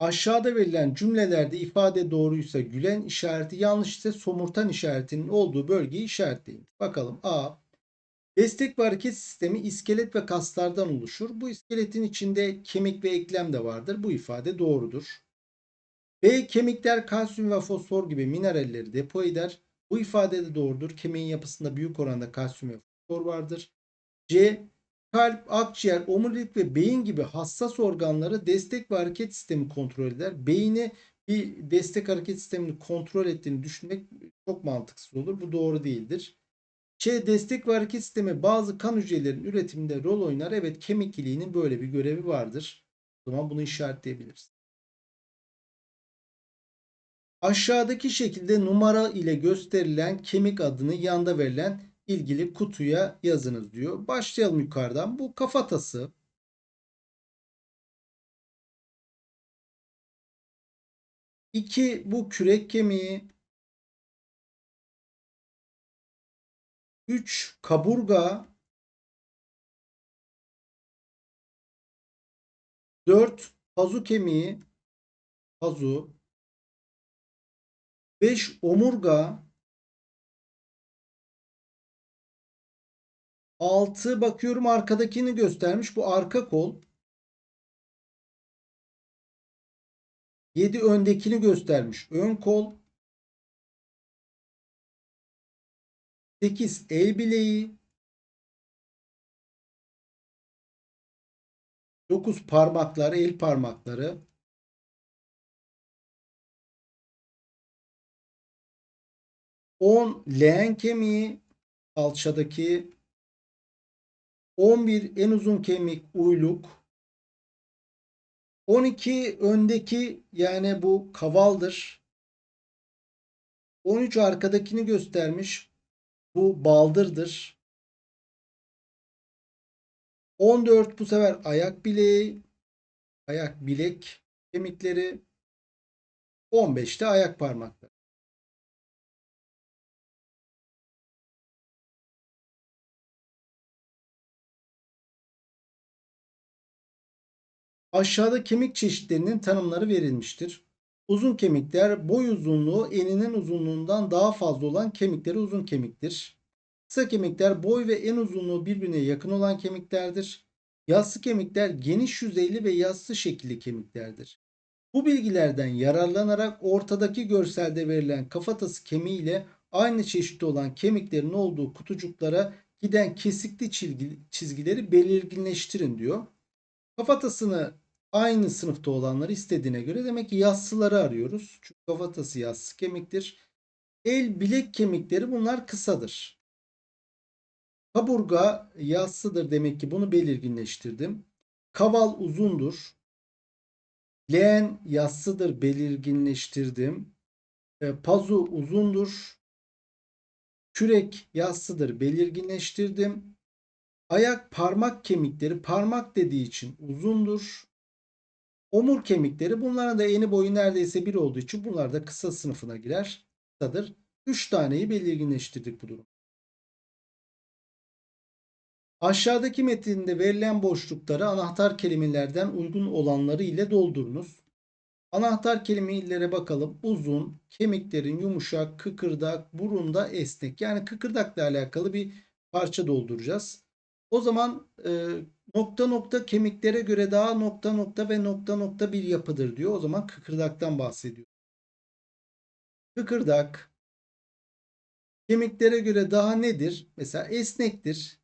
Aşağıda verilen cümlelerde ifade doğruysa gülen işareti yanlış ise somurtan işaretinin olduğu bölgeyi işaretleyin. Bakalım A. Destek ve hareket sistemi iskelet ve kaslardan oluşur. Bu iskeletin içinde kemik ve eklem de vardır. Bu ifade doğrudur. B. Kemikler kalsiyum ve fosfor gibi mineralleri depo eder. Bu ifade de doğrudur. Kemiğin yapısında büyük oranda kalsiyum ve fosfor vardır. C. Kalp, akciğer, omurilik ve beyin gibi hassas organları destek ve hareket sistemi kontrol eder. Beyni bir destek hareket sistemini kontrol ettiğini düşünmek çok mantıksız olur. Bu doğru değildir. C. Destek ve hareket sistemi bazı kan hücrelerinin üretiminde rol oynar. Evet kemik iliğinin böyle bir görevi vardır. O zaman bunu işaretleyebiliriz. Aşağıdaki şekilde numara ile gösterilen kemik adını yanda verilen ilgili kutuya yazınız diyor. Başlayalım yukarıdan. Bu kafatası. İki bu kürek kemiği. Üç kaburga. Dört pazu kemiği. Pazu. Beş omurga. 6 bakıyorum arkadakini göstermiş. Bu arka kol. 7 öndekini göstermiş. Ön kol. 8 el bileği. 9 parmaklar, el parmakları. 10 leğen kemiği alçadaki 11 en uzun kemik uyluk. 12 öndeki yani bu kavaldır. 13 arkadakini göstermiş. Bu baldırdır. 14 bu sefer ayak bileği, ayak bilek kemikleri. 15'te ayak parmakları. Aşağıda kemik çeşitlerinin tanımları verilmiştir. Uzun kemikler boy uzunluğu eninin uzunluğundan daha fazla olan kemikleri uzun kemiktir. Kısa kemikler boy ve en uzunluğu birbirine yakın olan kemiklerdir. Yassı kemikler geniş yüzeyli ve yassı şekilli kemiklerdir. Bu bilgilerden yararlanarak ortadaki görselde verilen kafatası kemiği ile aynı çeşitli olan kemiklerin olduğu kutucuklara giden kesikli çizgileri belirginleştirin diyor. Kafatasını aynı sınıfta olanları istediğine göre demek ki yassıları arıyoruz. Çünkü kafatası yassı kemiktir. El bilek kemikleri bunlar kısadır. Kaburga yassıdır demek ki bunu belirginleştirdim. Kaval uzundur. Leğen yassıdır belirginleştirdim. E, pazu uzundur. Kürek yassıdır belirginleştirdim. Ayak parmak kemikleri parmak dediği için uzundur. Omur kemikleri bunların da eni boyu neredeyse bir olduğu için bunlar da kısa sınıfına girer. Kısadır. 3 taneyi belirginleştirdik bu durum. Aşağıdaki metinde verilen boşlukları anahtar kelimelerden uygun olanları ile doldurunuz. Anahtar kelimelere bakalım. Uzun, kemiklerin yumuşak, kıkırdak, burunda esnek. Yani kıkırdakla alakalı bir parça dolduracağız. O zaman e, nokta nokta kemiklere göre daha nokta nokta ve nokta nokta bir yapıdır diyor. O zaman kıkırdaktan bahsediyor. Kıkırdak kemiklere göre daha nedir? Mesela esnektir.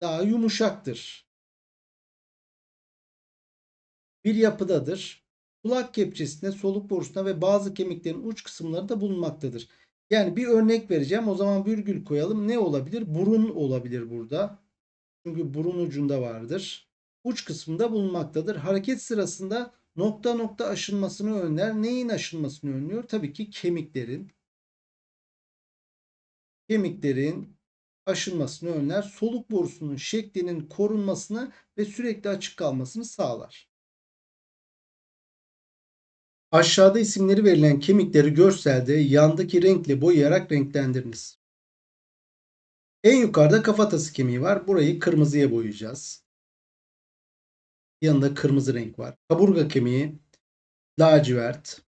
Daha yumuşaktır. Bir yapıdadır. Kulak kepçesinde, soluk borusunda ve bazı kemiklerin uç kısımları da bulunmaktadır. Yani bir örnek vereceğim. O zaman virgül koyalım. Ne olabilir? Burun olabilir burada. Çünkü burun ucunda vardır. Uç kısmında bulunmaktadır. Hareket sırasında nokta nokta aşınmasını önler. Neyin aşınmasını önlüyor? Tabii ki kemiklerin. Kemiklerin aşınmasını önler. Soluk borusunun şeklinin korunmasını ve sürekli açık kalmasını sağlar. Aşağıda isimleri verilen kemikleri görselde yandaki renkle boyayarak renklendiriniz. En yukarıda kafatası kemiği var. Burayı kırmızıya boyayacağız. Yanında kırmızı renk var. Kaburga kemiği lacivert.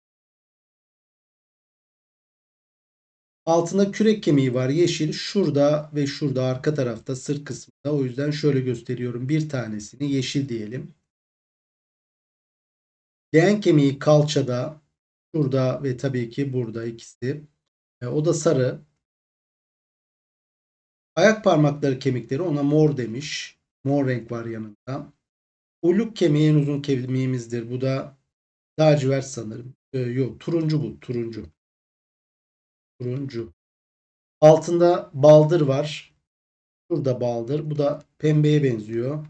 Altında kürek kemiği var yeşil. Şurada ve şurada arka tarafta sırt kısmında. O yüzden şöyle gösteriyorum. Bir tanesini yeşil diyelim. Leğen kemiği kalçada. Şurada ve tabii ki burada ikisi. E, o da sarı. Ayak parmakları kemikleri ona mor demiş. Mor renk var yanında. Uyluk kemiği en uzun kemiğimizdir. Bu da lacivert sanırım. E, yok turuncu bu. Turuncu. Turuncu. Altında baldır var. Burada baldır. Bu da pembeye benziyor.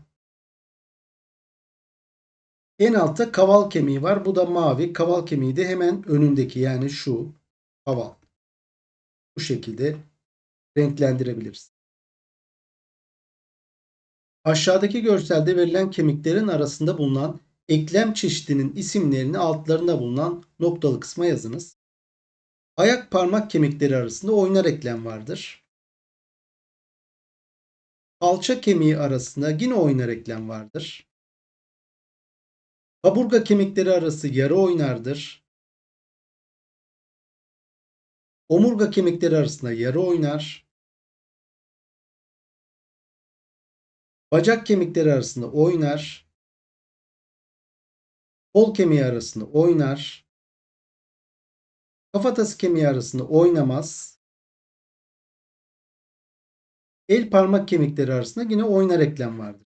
En altta kaval kemiği var. Bu da mavi. Kaval kemiği de hemen önündeki yani şu kaval. Bu şekilde renklendirebiliriz. Aşağıdaki görselde verilen kemiklerin arasında bulunan eklem çeşidinin isimlerini altlarında bulunan noktalı kısma yazınız. Ayak parmak kemikleri arasında oynar eklem vardır. Kalça kemiği arasında yine oynar eklem vardır. Kaburga kemikleri arası yarı oynardır. Omurga kemikleri arasında yarı oynar. Bacak kemikleri arasında oynar. Kol kemiği arasında oynar. Kafatası kemiği arasında oynamaz. El parmak kemikleri arasında yine oynar eklem vardır.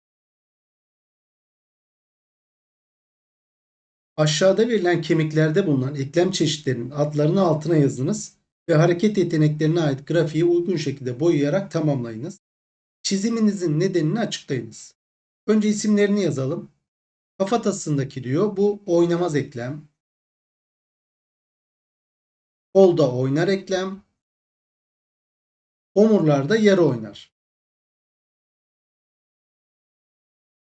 Aşağıda verilen kemiklerde bulunan eklem çeşitlerinin adlarını altına yazınız ve hareket yeteneklerine ait grafiği uygun şekilde boyayarak tamamlayınız. Çiziminizin nedenini açıklayınız. Önce isimlerini yazalım. Kafatasındaki diyor bu oynamaz eklem. Kolda oynar eklem. Omurlarda yarı oynar.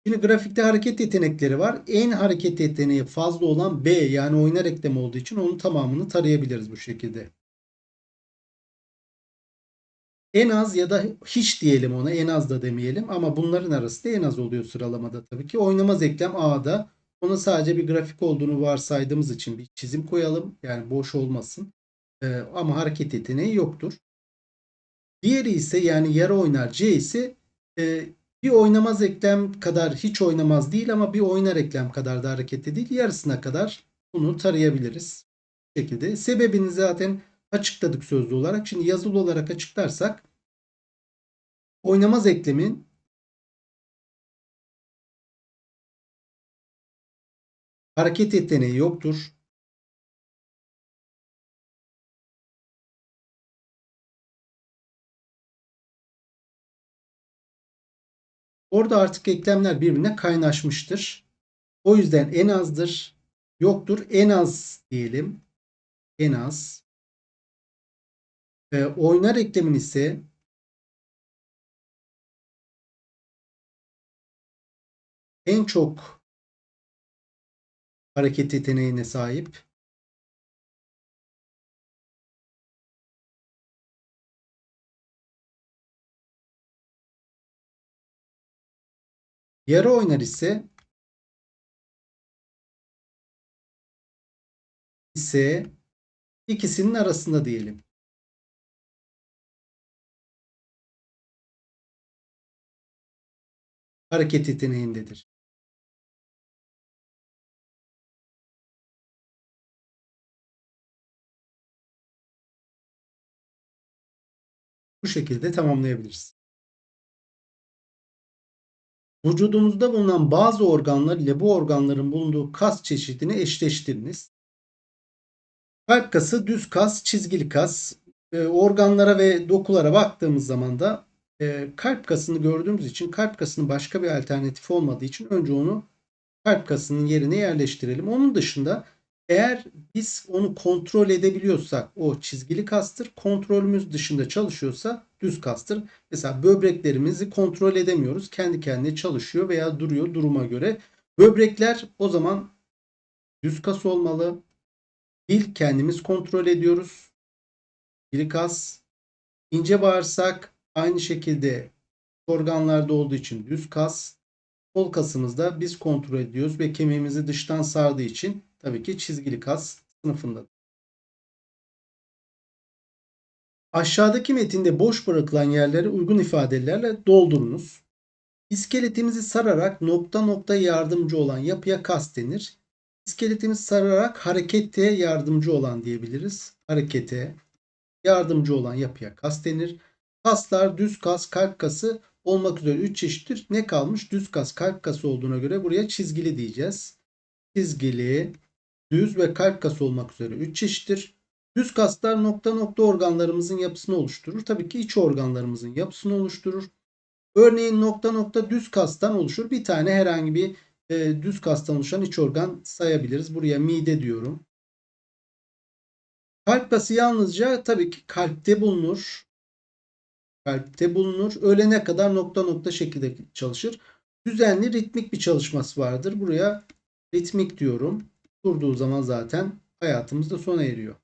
Şimdi grafikte hareket yetenekleri var. En hareket yeteneği fazla olan B yani oynar eklem olduğu için onun tamamını tarayabiliriz bu şekilde. En az ya da hiç diyelim ona en az da demeyelim ama bunların arası da en az oluyor sıralamada tabii ki. Oynamaz eklem A'da. Ona sadece bir grafik olduğunu varsaydığımız için bir çizim koyalım. Yani boş olmasın. Ee, ama hareket yeteneği yoktur. Diğeri ise yani yarı oynar C ise e, bir oynamaz eklem kadar hiç oynamaz değil ama bir oynar eklem kadar da hareketli değil. Yarısına kadar bunu tarayabiliriz. Bu şekilde. Sebebini zaten açıkladık sözlü olarak. Şimdi yazılı olarak açıklarsak oynamaz eklemin hareket yeteneği yoktur. Orada artık eklemler birbirine kaynaşmıştır. O yüzden en azdır. Yoktur. En az diyelim. En az. E, oynar eklemin ise en çok hareket yeteneğine sahip. Yarı oynar ise ise ikisinin arasında diyelim. Hareket yeteneğindedir. Bu şekilde tamamlayabiliriz. Vücudumuzda bulunan bazı organlar ile bu organların bulunduğu kas çeşidini eşleştiriniz. Kalp kası, düz kas, çizgili kas. E, organlara ve dokulara baktığımız zaman da e, kalp kasını gördüğümüz için kalp kasının başka bir alternatif olmadığı için önce onu kalp kasının yerine yerleştirelim. Onun dışında eğer biz onu kontrol edebiliyorsak o çizgili kastır. Kontrolümüz dışında çalışıyorsa düz kastır. Mesela böbreklerimizi kontrol edemiyoruz. Kendi kendine çalışıyor veya duruyor duruma göre. Böbrekler o zaman düz kas olmalı. Dil kendimiz kontrol ediyoruz. Dil kas. İnce bağırsak aynı şekilde organlarda olduğu için düz kas. Kol kasımızda biz kontrol ediyoruz ve kemiğimizi dıştan sardığı için tabii ki çizgili kas sınıfında. Aşağıdaki metinde boş bırakılan yerleri uygun ifadelerle doldurunuz. İskeletimizi sararak nokta nokta yardımcı olan yapıya kas denir. İskeletimizi sararak harekete yardımcı olan diyebiliriz. Harekete yardımcı olan yapıya kas denir. Kaslar düz kas, kalp kası olmak üzere 3 çeşittir. Ne kalmış? Düz kas, kalp kası olduğuna göre buraya çizgili diyeceğiz. Çizgili, düz ve kalp kası olmak üzere 3 çeşittir. Düz kaslar nokta nokta organlarımızın yapısını oluşturur. Tabii ki iç organlarımızın yapısını oluşturur. Örneğin nokta nokta düz kastan oluşur. Bir tane herhangi bir e, düz kastan oluşan iç organ sayabiliriz. Buraya mide diyorum. Kalp kası yalnızca tabii ki kalpte bulunur. Kalpte bulunur. Ölene kadar nokta nokta şekilde çalışır. Düzenli ritmik bir çalışması vardır. Buraya ritmik diyorum. Durduğu zaman zaten hayatımızda sona eriyor.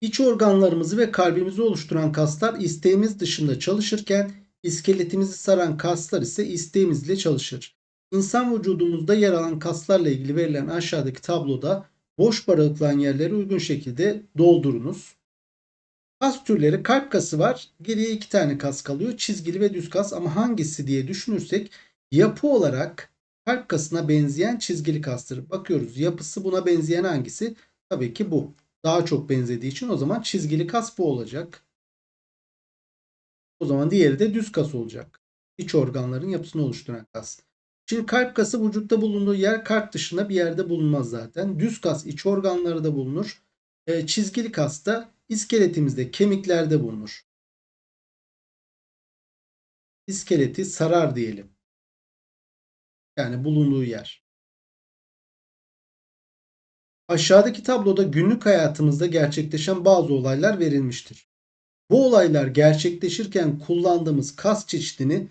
İç organlarımızı ve kalbimizi oluşturan kaslar isteğimiz dışında çalışırken iskeletimizi saran kaslar ise isteğimizle çalışır. İnsan vücudumuzda yer alan kaslarla ilgili verilen aşağıdaki tabloda boş bırakılan yerleri uygun şekilde doldurunuz. Kas türleri kalp kası var. Geriye iki tane kas kalıyor. Çizgili ve düz kas ama hangisi diye düşünürsek yapı olarak kalp kasına benzeyen çizgili kastır. Bakıyoruz yapısı buna benzeyen hangisi? Tabii ki bu daha çok benzediği için o zaman çizgili kas bu olacak. O zaman diğeri de düz kas olacak. İç organların yapısını oluşturan kas. Şimdi kalp kası vücutta bulunduğu yer kalp dışında bir yerde bulunmaz zaten. Düz kas iç organlarda bulunur. E, çizgili kas da iskeletimizde kemiklerde bulunur. İskeleti sarar diyelim. Yani bulunduğu yer. Aşağıdaki tabloda günlük hayatımızda gerçekleşen bazı olaylar verilmiştir. Bu olaylar gerçekleşirken kullandığımız kas çeşidini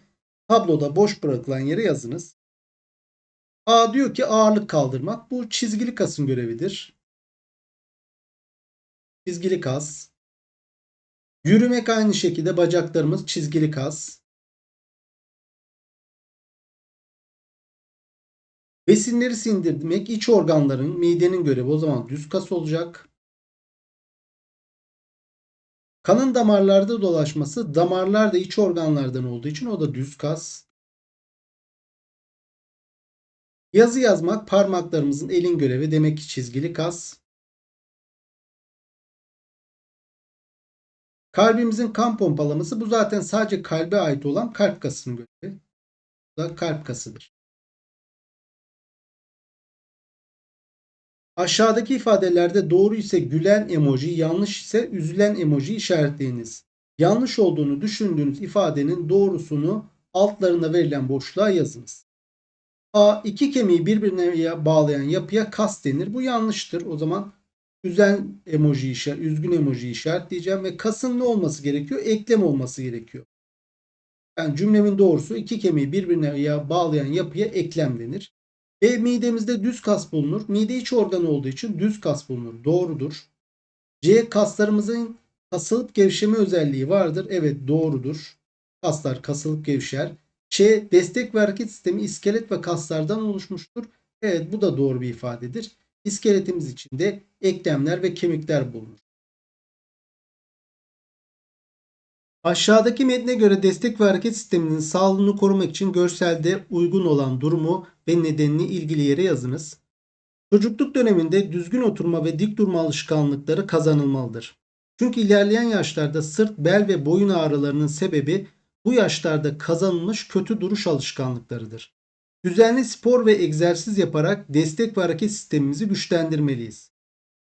tabloda boş bırakılan yere yazınız. A diyor ki ağırlık kaldırmak. Bu çizgili kasın görevidir. Çizgili kas. Yürümek aynı şekilde bacaklarımız çizgili kas. Besinleri sindirmek iç organların, midenin görevi o zaman düz kas olacak. Kanın damarlarda dolaşması damarlar da iç organlardan olduğu için o da düz kas. Yazı yazmak parmaklarımızın elin görevi demek ki çizgili kas. Kalbimizin kan pompalaması bu zaten sadece kalbe ait olan kalp kasının görevi. Bu da kalp kasıdır. Aşağıdaki ifadelerde doğru ise gülen emoji, yanlış ise üzülen emoji işaretleyiniz. Yanlış olduğunu düşündüğünüz ifadenin doğrusunu altlarına verilen boşluğa yazınız. A. iki kemiği birbirine bağlayan yapıya kas denir. Bu yanlıştır. O zaman üzen emoji işaret, üzgün emoji işaretleyeceğim ve kasın ne olması gerekiyor? Eklem olması gerekiyor. Yani cümlemin doğrusu iki kemiği birbirine bağlayan yapıya eklem denir. E midemizde düz kas bulunur. Mide iç organı olduğu için düz kas bulunur. Doğrudur. C kaslarımızın kasılıp gevşeme özelliği vardır. Evet doğrudur. Kaslar kasılıp gevşer. Ç destek ve hareket sistemi iskelet ve kaslardan oluşmuştur. Evet bu da doğru bir ifadedir. İskeletimiz içinde eklemler ve kemikler bulunur. Aşağıdaki metne göre destek ve hareket sisteminin sağlığını korumak için görselde uygun olan durumu ve nedenini ilgili yere yazınız. Çocukluk döneminde düzgün oturma ve dik durma alışkanlıkları kazanılmalıdır. Çünkü ilerleyen yaşlarda sırt, bel ve boyun ağrılarının sebebi bu yaşlarda kazanılmış kötü duruş alışkanlıklarıdır. Düzenli spor ve egzersiz yaparak destek ve hareket sistemimizi güçlendirmeliyiz.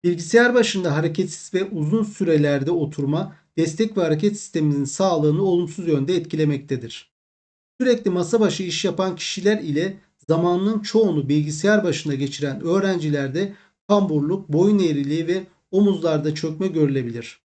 Bilgisayar başında hareketsiz ve uzun sürelerde oturma destek ve hareket sistemimizin sağlığını olumsuz yönde etkilemektedir. Sürekli masa başı iş yapan kişiler ile zamanının çoğunu bilgisayar başında geçiren öğrencilerde kamburluk, boyun eğriliği ve omuzlarda çökme görülebilir.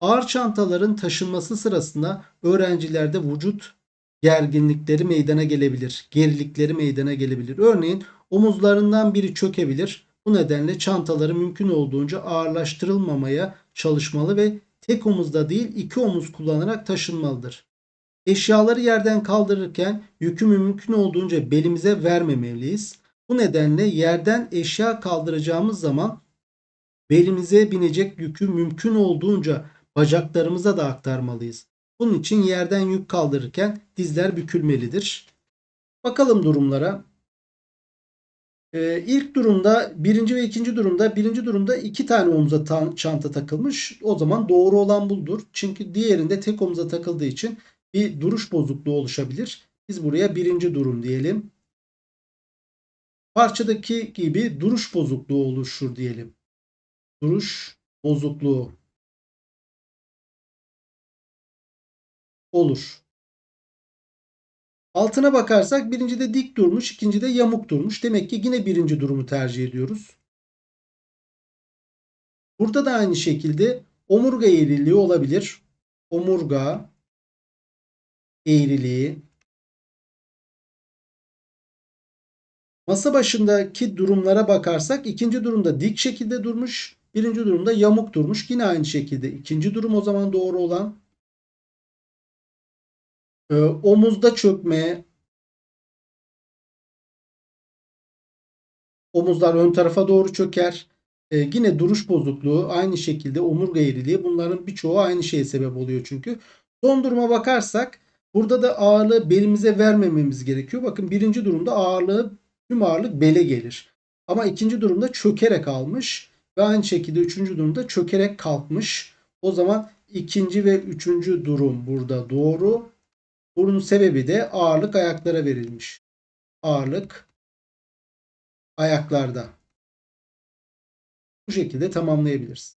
Ağır çantaların taşınması sırasında öğrencilerde vücut gerginlikleri meydana gelebilir. Gerilikleri meydana gelebilir. Örneğin omuzlarından biri çökebilir. Bu nedenle çantaları mümkün olduğunca ağırlaştırılmamaya çalışmalı ve tek omuzda değil iki omuz kullanarak taşınmalıdır. Eşyaları yerden kaldırırken yükü mümkün olduğunca belimize vermemeliyiz. Bu nedenle yerden eşya kaldıracağımız zaman belimize binecek yükü mümkün olduğunca bacaklarımıza da aktarmalıyız. Bunun için yerden yük kaldırırken dizler bükülmelidir. Bakalım durumlara. Ee, ilk durumda birinci ve ikinci durumda birinci durumda iki tane omuza ta- çanta takılmış. O zaman doğru olan budur. Çünkü diğerinde tek omuza takıldığı için bir duruş bozukluğu oluşabilir. Biz buraya birinci durum diyelim. Parçadaki gibi duruş bozukluğu oluşur diyelim. Duruş bozukluğu olur. Altına bakarsak birincide dik durmuş, ikincide yamuk durmuş. Demek ki yine birinci durumu tercih ediyoruz. Burada da aynı şekilde omurga eğriliği olabilir. Omurga eğriliği. Masa başındaki durumlara bakarsak ikinci durumda dik şekilde durmuş. Birinci durumda yamuk durmuş. Yine aynı şekilde. ikinci durum o zaman doğru olan. Ee, omuzda çökme. Omuzlar ön tarafa doğru çöker. Ee, yine duruş bozukluğu aynı şekilde omurga eğriliği bunların birçoğu aynı şeye sebep oluyor çünkü. Son duruma bakarsak burada da ağırlığı belimize vermememiz gerekiyor. Bakın birinci durumda ağırlığı tüm ağırlık bele gelir. Ama ikinci durumda çökerek almış ve aynı şekilde üçüncü durumda çökerek kalkmış. O zaman ikinci ve üçüncü durum burada doğru. Bunun sebebi de ağırlık ayaklara verilmiş. Ağırlık ayaklarda. Bu şekilde tamamlayabiliriz.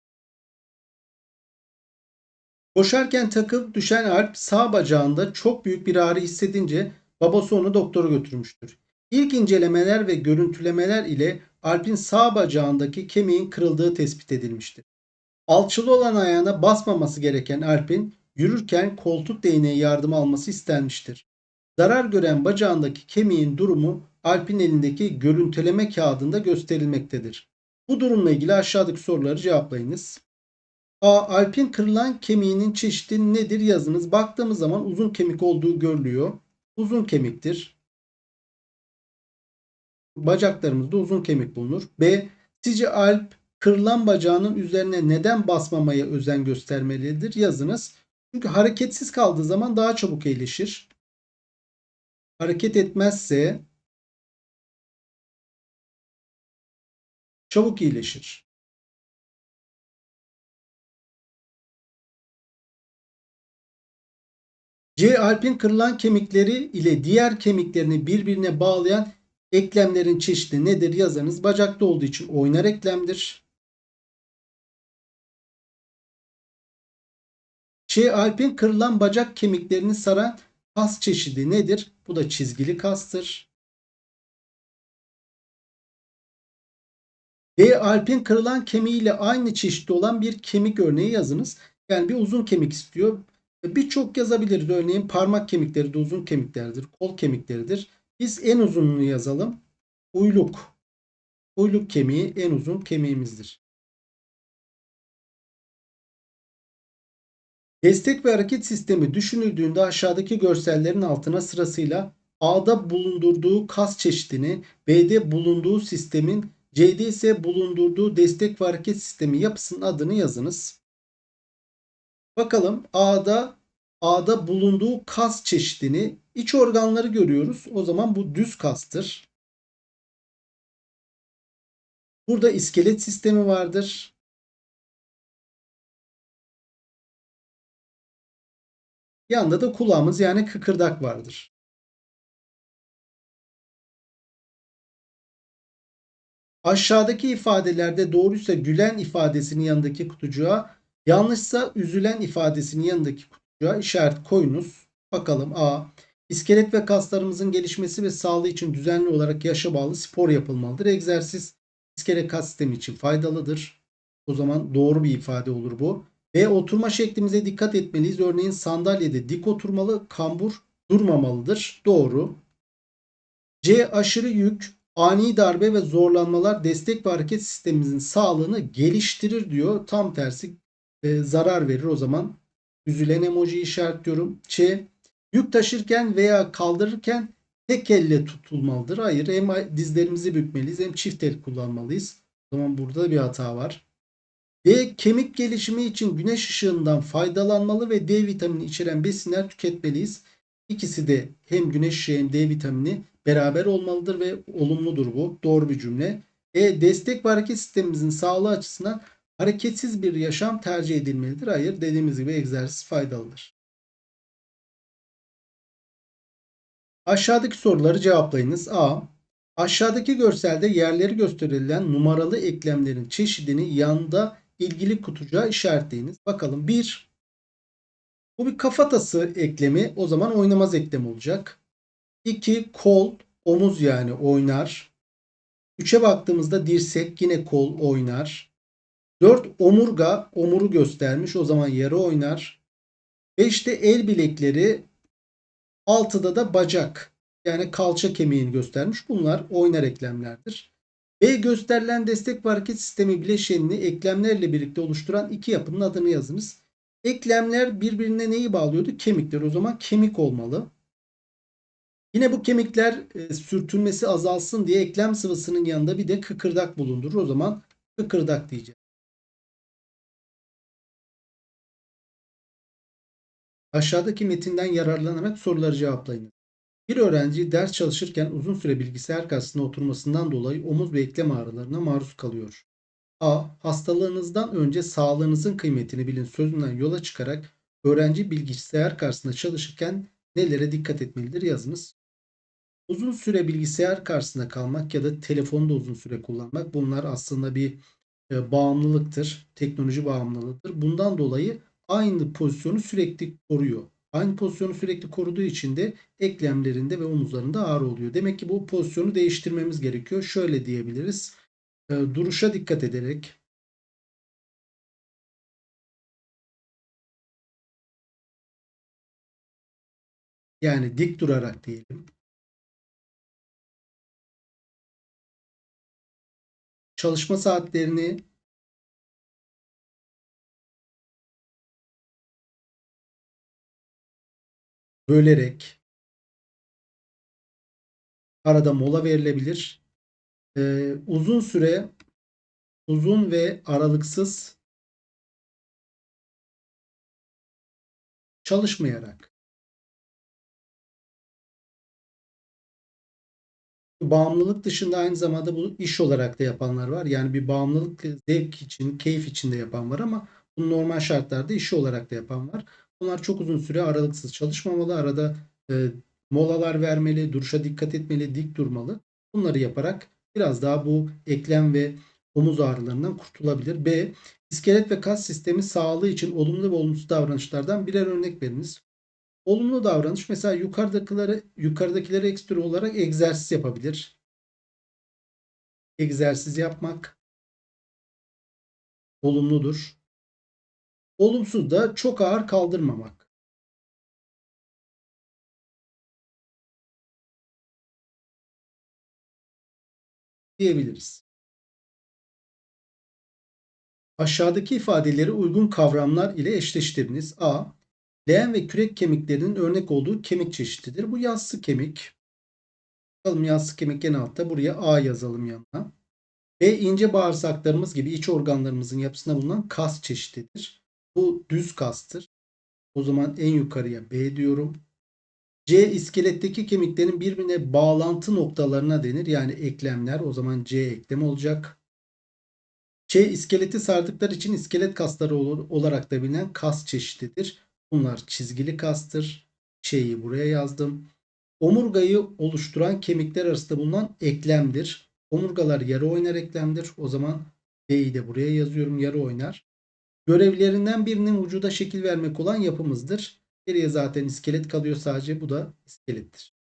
Koşarken takıp düşen Alp sağ bacağında çok büyük bir ağrı hissedince babası onu doktora götürmüştür. İlk incelemeler ve görüntülemeler ile Alp'in sağ bacağındaki kemiğin kırıldığı tespit edilmiştir. Alçılı olan ayağına basmaması gereken Alp'in yürürken koltuk değneği yardım alması istenmiştir. Zarar gören bacağındaki kemiğin durumu Alp'in elindeki görüntüleme kağıdında gösterilmektedir. Bu durumla ilgili aşağıdaki soruları cevaplayınız. A. Alp'in kırılan kemiğinin çeşidi nedir yazınız. Baktığımız zaman uzun kemik olduğu görülüyor. Uzun kemiktir. Bacaklarımızda uzun kemik bulunur. B. Sizce Alp kırılan bacağının üzerine neden basmamaya özen göstermelidir? Yazınız. Çünkü hareketsiz kaldığı zaman daha çabuk iyileşir. Hareket etmezse çabuk iyileşir. C. Alp'in kırılan kemikleri ile diğer kemiklerini birbirine bağlayan eklemlerin çeşidi nedir yazarınız. Bacakta olduğu için oynar eklemdir. C. Alp'in kırılan bacak kemiklerini saran kas çeşidi nedir? Bu da çizgili kastır. D. Alp'in kırılan kemiğiyle aynı çeşitli olan bir kemik örneği yazınız. Yani bir uzun kemik istiyor. Birçok yazabiliriz. Örneğin parmak kemikleri de uzun kemiklerdir. Kol kemikleridir. Biz en uzununu yazalım. Uyluk. Uyluk kemiği en uzun kemiğimizdir. Destek ve hareket sistemi düşünüldüğünde aşağıdaki görsellerin altına sırasıyla A'da bulundurduğu kas çeşidini, B'de bulunduğu sistemin, C'de ise bulundurduğu destek ve hareket sistemi yapısının adını yazınız. Bakalım A'da A'da bulunduğu kas çeşidini iç organları görüyoruz. O zaman bu düz kastır. Burada iskelet sistemi vardır. Yanında da kulağımız yani kıkırdak vardır. Aşağıdaki ifadelerde doğruysa gülen ifadesinin yanındaki kutucuğa, yanlışsa üzülen ifadesinin yanındaki kutucuğa işaret koyunuz. Bakalım A. İskelet ve kaslarımızın gelişmesi ve sağlığı için düzenli olarak yaşa bağlı spor yapılmalıdır. Egzersiz iskelet kas sistemi için faydalıdır. O zaman doğru bir ifade olur bu. B. Oturma şeklimize dikkat etmeliyiz. Örneğin sandalyede dik oturmalı, kambur durmamalıdır. Doğru. C. Aşırı yük, ani darbe ve zorlanmalar destek ve hareket sistemimizin sağlığını geliştirir diyor. Tam tersi e, zarar verir o zaman. Üzülen emoji işaretliyorum. C. Yük taşırken veya kaldırırken tek elle tutulmalıdır. Hayır hem dizlerimizi bükmeliyiz hem çift el kullanmalıyız. O zaman burada bir hata var. B. Kemik gelişimi için güneş ışığından faydalanmalı ve D vitamini içeren besinler tüketmeliyiz. İkisi de hem güneş ışığı hem D vitamini beraber olmalıdır ve olumludur bu. Doğru bir cümle. E. Destek ve hareket sistemimizin sağlığı açısından hareketsiz bir yaşam tercih edilmelidir. Hayır dediğimiz gibi egzersiz faydalıdır. Aşağıdaki soruları cevaplayınız. A. Aşağıdaki görselde yerleri gösterilen numaralı eklemlerin çeşidini yanda ilgili kutucuğa işaretleyiniz. Bakalım 1. Bu bir kafatası eklemi. O zaman oynamaz eklem olacak. 2. Kol, omuz yani oynar. 3'e baktığımızda dirsek yine kol oynar. 4. Omurga, omuru göstermiş. O zaman yarı oynar. 5'te el bilekleri. 6'da da bacak yani kalça kemiğini göstermiş. Bunlar oynar eklemlerdir. B gösterilen destek ve hareket sistemi bileşenini eklemlerle birlikte oluşturan iki yapının adını yazınız. Eklemler birbirine neyi bağlıyordu? Kemikler. O zaman kemik olmalı. Yine bu kemikler e, sürtünmesi azalsın diye eklem sıvısının yanında bir de kıkırdak bulundurur. O zaman kıkırdak diyeceğiz. Aşağıdaki metinden yararlanarak soruları cevaplayın. Bir öğrenci ders çalışırken uzun süre bilgisayar karşısında oturmasından dolayı omuz ve eklem ağrılarına maruz kalıyor. A. Hastalığınızdan önce sağlığınızın kıymetini bilin sözünden yola çıkarak öğrenci bilgisayar karşısında çalışırken nelere dikkat etmelidir yazınız. Uzun süre bilgisayar karşısında kalmak ya da telefonda uzun süre kullanmak bunlar aslında bir e, bağımlılıktır. Teknoloji bağımlılığıdır. Bundan dolayı aynı pozisyonu sürekli koruyor. Aynı pozisyonu sürekli koruduğu için de eklemlerinde ve omuzlarında ağrı oluyor. Demek ki bu pozisyonu değiştirmemiz gerekiyor. Şöyle diyebiliriz. E, duruşa dikkat ederek yani dik durarak diyelim. Çalışma saatlerini bölerek arada mola verilebilir. Ee, uzun süre uzun ve aralıksız çalışmayarak bağımlılık dışında aynı zamanda bu iş olarak da yapanlar var. Yani bir bağımlılık zevk için, keyif için de yapan var ama bunu normal şartlarda işi olarak da yapan var. Bunlar çok uzun süre aralıksız çalışmamalı. Arada e, molalar vermeli, duruşa dikkat etmeli, dik durmalı. Bunları yaparak biraz daha bu eklem ve omuz ağrılarından kurtulabilir. B. İskelet ve kas sistemi sağlığı için olumlu ve olumsuz davranışlardan birer örnek veriniz. Olumlu davranış mesela yukarıdakileri yukarıdakileri ekstra olarak egzersiz yapabilir. Egzersiz yapmak olumludur. Olumsuz da çok ağır kaldırmamak. diyebiliriz. Aşağıdaki ifadeleri uygun kavramlar ile eşleştiriniz. A. Leğen ve kürek kemiklerinin örnek olduğu kemik çeşididir. Bu yassı kemik. Bakalım yassı kemik en altta. Buraya A yazalım yanına. B ince bağırsaklarımız gibi iç organlarımızın yapısında bulunan kas çeşididir. Bu düz kastır. O zaman en yukarıya B diyorum. C iskeletteki kemiklerin birbirine bağlantı noktalarına denir. Yani eklemler. O zaman C eklem olacak. C iskeleti sardıkları için iskelet kasları olarak da bilinen kas çeşididir. Bunlar çizgili kastır. C'yi buraya yazdım. Omurgayı oluşturan kemikler arasında bulunan eklemdir. Omurgalar yarı oynar eklemdir. O zaman D'yi de buraya yazıyorum. Yarı oynar. Görevlerinden birinin vücuda şekil vermek olan yapımızdır. Geriye zaten iskelet kalıyor sadece. Bu da iskelettir.